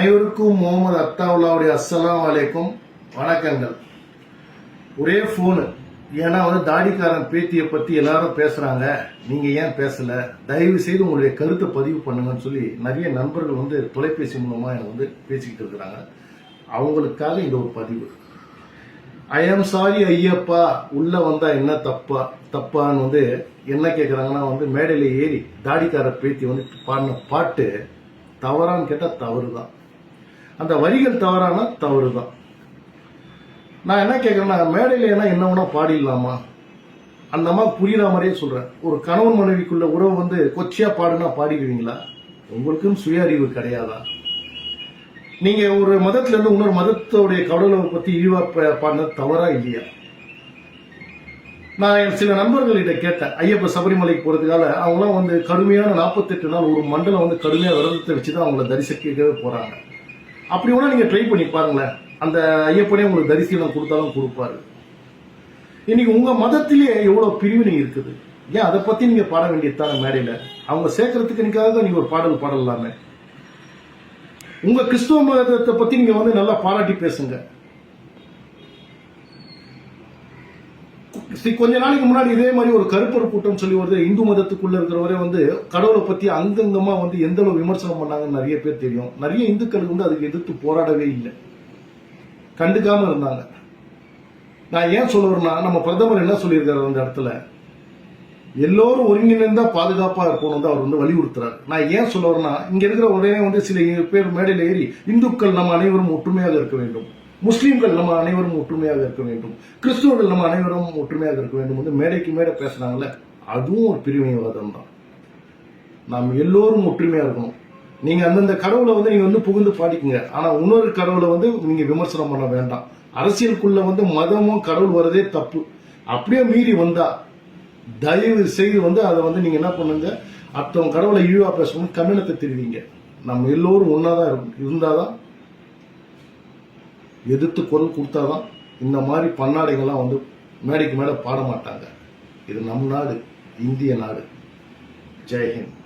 அனைவருக்கும் முகமது அத்தாவுல்லாவுடைய அஸ்லாம் வலைக்கும் வணக்கங்கள். ஒரே ஃபோனு ஏன்னா வந்து தாடிக்காரன் பேத்தியை பற்றி எல்லாரும் பேசுகிறாங்க நீங்கள் ஏன் பேசலை? தயவு செய்து உங்களுடைய கருத்தை பதிவு பண்ணுங்கன்னு சொல்லி நிறைய நண்பர்கள் வந்து தொலைபேசி மூலமாக எனக்கு வந்து பேசிக்கிட்டு இருக்கிறாங்க. அவங்களுக்காக இந்த ஒரு பதிவு. ஐ ஆம் சாரி ஐயப்பா உள்ளே வந்தால் என்ன தப்பா தப்பான்னு வந்து என்ன கேட்குறாங்கன்னா வந்து மேடையில் ஏறி தாடிக்கார பேத்தி வந்து பாடின பாட்டு தவறான்னு கேட்டால் தவறு தான் அந்த வரிகள் தவறு தான் நான் என்ன கேட்குறேன்னா மேடையில் என்ன என்ன வேணா பாடிடலாமா? அந்த மாதிரி புரியுற மாதிரியே சொல்கிறேன் ஒரு கணவன் மனைவிக்குள்ள உறவு வந்து கொச்சியாக பாடுனா பாடிடுவீங்களா? உங்களுக்கும் சுய அறிவு கிடையாதா? நீங்கள் ஒரு மதத்துலேருந்து இன்னொரு மதத்தோடைய கடவுளை பற்றி இழிவாக பாடினது தவறா இல்லையா? நான் என் சில நண்பர்கள்கிட்ட கேட்டேன். ஐயப்ப சபரிமலைக்கு போகிறதுக்காக அவங்களாம் வந்து கடுமையான நாற்பத்தெட்டு நாள் ஒரு மண்டலம் வந்து கடுமையாக விரதத்தை வச்சு தான் அவங்கள தரிசிக்கவே போகிறாங்க அப்படி வேணா நீங்கள் ட்ரை பண்ணி பாருங்களேன். அந்த ஐயப்பனே உங்களுக்கு தரிசனம் கொடுத்தாலும் கொடுப்பாரு. இன்னைக்கு உங்கள் மதத்திலேயே பிரிவு பிரிவினை இருக்குது? ஏன் அதை பற்றி நீங்கள் பாட வேண்டியதுதானே மேடையில்? அவங்க சேர்க்கறதுக்கு நீக்காக நீங்கள் ஒரு பாடல் பாடலாமே. உங்கள் கிறிஸ்துவ மதத்தை பற்றி நீங்கள் வந்து நல்லா பாராட்டி பேசுங்க. சரி கொஞ்ச நாளைக்கு முன்னாடி இதே மாதிரி ஒரு கருப்பர் கூட்டம் சொல்லி வருது இந்து மதத்துக்குள்ள இருக்கிறவரே வந்து கடவுளை பத்தி அங்கங்கமா வந்து எந்த அளவு விமர்சனம் பண்ணாங்கன்னு நிறைய பேர் தெரியும். நிறைய இந்துக்கள் வந்து அதுக்கு எதிர்த்து போராடவே இல்லை. கண்டுக்காம இருந்தாங்க. நான் ஏன் சொல்லுவேன்னா நம்ம பிரதமர் என்ன சொல்லியிருக்காரு அந்த இடத்துல? எல்லோரும் ஒருங்கிணைந்தா பாதுகாப்பா இருக்கணும் அவர் வந்து வலியுறுத்துறாரு. நான் ஏன் சொல்ல வரேன்னா இங்க இருக்கிற உடனே வந்து சில பேர் மேடையில் ஏறி இந்துக்கள் நம்ம அனைவரும் ஒற்றுமையாக இருக்க வேண்டும். முஸ்லீம்கள் நம்ம அனைவரும் ஒற்றுமையாக இருக்க வேண்டும். கிறிஸ்துவர்கள் நம்ம அனைவரும் ஒற்றுமையாக இருக்க வேண்டும் வந்து மேடைக்கு மேடை பேசுறாங்கல்ல அதுவும் ஒரு பிரிவினைவாதம் தான். நாம் எல்லோரும் ஒற்றுமையா இருக்கணும். நீங்க அந்தந்த கடவுளை வந்து நீங்க வந்து புகுந்து பாடிக்குங்க. ஆனா இன்னொரு கடவுளை வந்து நீங்க விமர்சனம் பண்ண வேண்டாம். அரசியலுக்குள்ள வந்து மதமும் கடவுள் வரதே தப்பு. அப்படியே மீறி வந்தா தயவு செய்து வந்து அதை வந்து நீங்க என்ன பண்ணுங்க? அத்தவங்க கடவுளை இழிவா பேசணும்னு கண்ணனத்தை தெரிவிங்க. நம்ம எல்லோரும் ஒன்னாதான் இருந்தாதான் எதிர்த்து குரல் கொடுத்தாதான் இந்த மாதிரி பன்னாடைகள்லாம் வந்து மேடைக்கு மேலே பாட மாட்டாங்க. இது நம் நாடு இந்திய நாடு. ஜெய்ஹிந்த்